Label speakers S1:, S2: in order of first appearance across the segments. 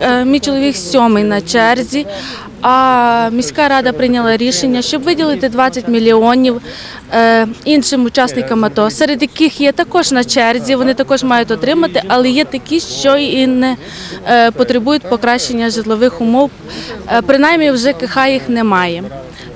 S1: Е, Мій чоловік сьомий на черзі. А міська рада прийняла рішення, щоб виділити 20 мільйонів е, іншим учасникам АТО, серед яких є також на черзі. Вони також мають отримати, але є такі, що і не е, потребують покращення житлових умов. Принаймні в ЖКХ їх немає.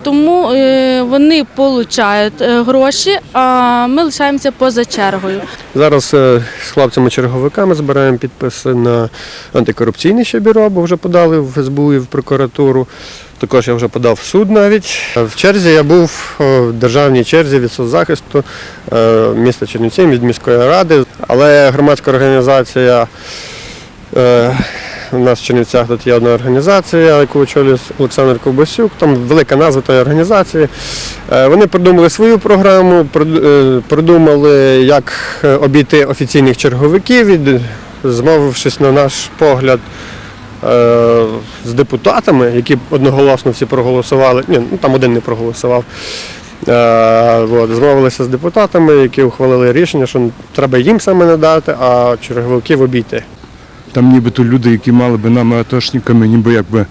S1: Тому е, вони отримують гроші, а ми лишаємося поза чергою.
S2: Зараз е, з хлопцями-черговиками збираємо підписи на антикорупційне ще бюро, бо вже подали в СБУ і в прокуратуру. Також я вже подав в суд навіть. В черзі я був е, в державній черзі від соцзахисту е, міста Чернівців від міської ради, але громадська організація. У нас в Чернівцях тут є одна організація, яку очолює Олександр Ковбасюк. Там велика назва тої організації. Е, Вони придумали свою програму, е, придумали, як е, обійти офіційних черговиків, змовившись на наш погляд з депутатами, які одноголосно всі проголосували. Ні, ну там один не проголосував. От, змовилися з депутатами, які ухвалили рішення, що треба їм саме надати, а черговиків обійти.
S3: Там нібито люди, які мали би нами атошниками, ніби якби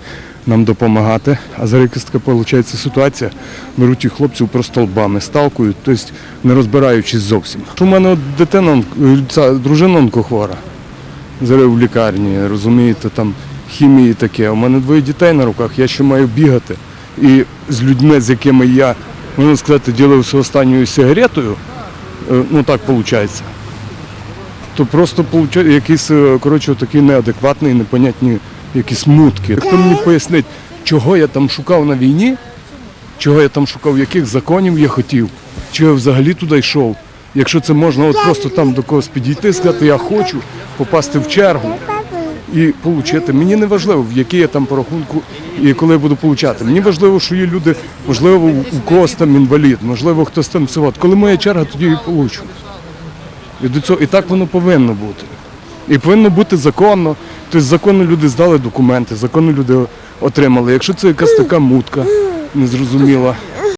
S3: нам допомагати. А зараз якась така виходить ситуація. Беруть їх хлопців просто лбами, сталкують, тобто не розбираючись зовсім. У мене от дитина, он- ця дружина онкохвора. Зараз в лікарні, розумієте, там хімії таке. У мене двоє дітей на руках, я ще маю бігати. І з людьми, з якими я, можна сказати, ділився останньою сигаретою, е, ну так виходить то просто якийсь е, коротше, такий неадекватний, непонятні якісь мутки. Хто мені пояснить, чого я там шукав на війні, чого я там шукав, яких законів я хотів, чи я взагалі туди йшов. Якщо це можна от просто там до когось підійти, сказати, я хочу попасти в чергу і отримати. Мені не важливо, в який я там по рахунку і коли я буду получати. Мені важливо, що є люди, можливо, у когось там інвалід, можливо, хтось там це. Коли моя черга, тоді і получу. І до цього і так воно повинно бути. І повинно бути законно. Тобто законно люди здали документи, законно люди отримали. Якщо це якась така мутка незрозуміла,